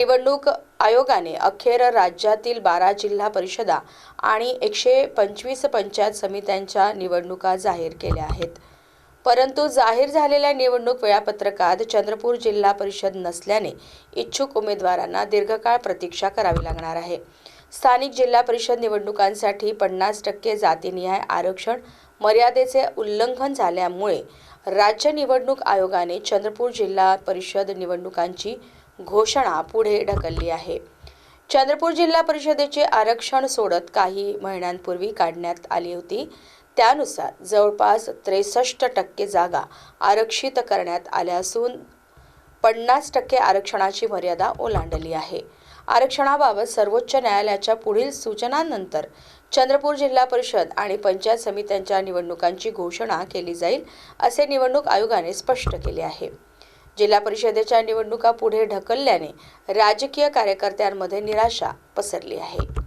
निवडणूक आयोगाने अखेर राज्यातील बारा जिल्हा परिषदा आणि एकशे पंचवीस पंचायत समित्यांच्या निवडणुका जाहीर केल्या आहेत. परंतु जाहीर झालेल्या निवडणूक वेळापत्रकात चंद्रपूर जिल्हा परिषद नसल्याने इच्छुक उमेदवारांना दीर्घकाळ प्रतीक्षा करावी लागणार आहे. स्थानिक जिल्हा परिषद निवडणुकांसाठी पन्नास टक्के जातीनिहाय आरक्षण मर्यादेचे उल्लंघन झाल्यामुळे राज्य निवडणूक आयोगाने चंद्रपूर जिल्हा परिषद निवडणुकांची घोषणा पुढे ढकलली आहे. चंद्रपूर जिल्हा परिषदेचे आरक्षण सोडत काही महिन्यांपूर्वी काढण्यात आली होती. त्यानुसार जवळपास त्रेसष्ट टक्के जागा आरक्षित करण्यात आल्या असून पन्नास टक्के आरक्षणाची मर्यादा ओलांडली आहे. आरक्षणाबाबत सर्वोच्च न्यायालयाच्या पुढील सूचनांनंतर चंद्रपूर जिल्हा परिषद आणि पंचायत समित्यांच्या निवडणुकांची घोषणा केली जाईल असे निवडणूक आयोगाने स्पष्ट केले आहे. जिल्हा परिषदेच्या निवडणुका पुढे ढकलल्याने राजकीय कार्यकर्त्यांमध्ये निराशा पसरली आहे.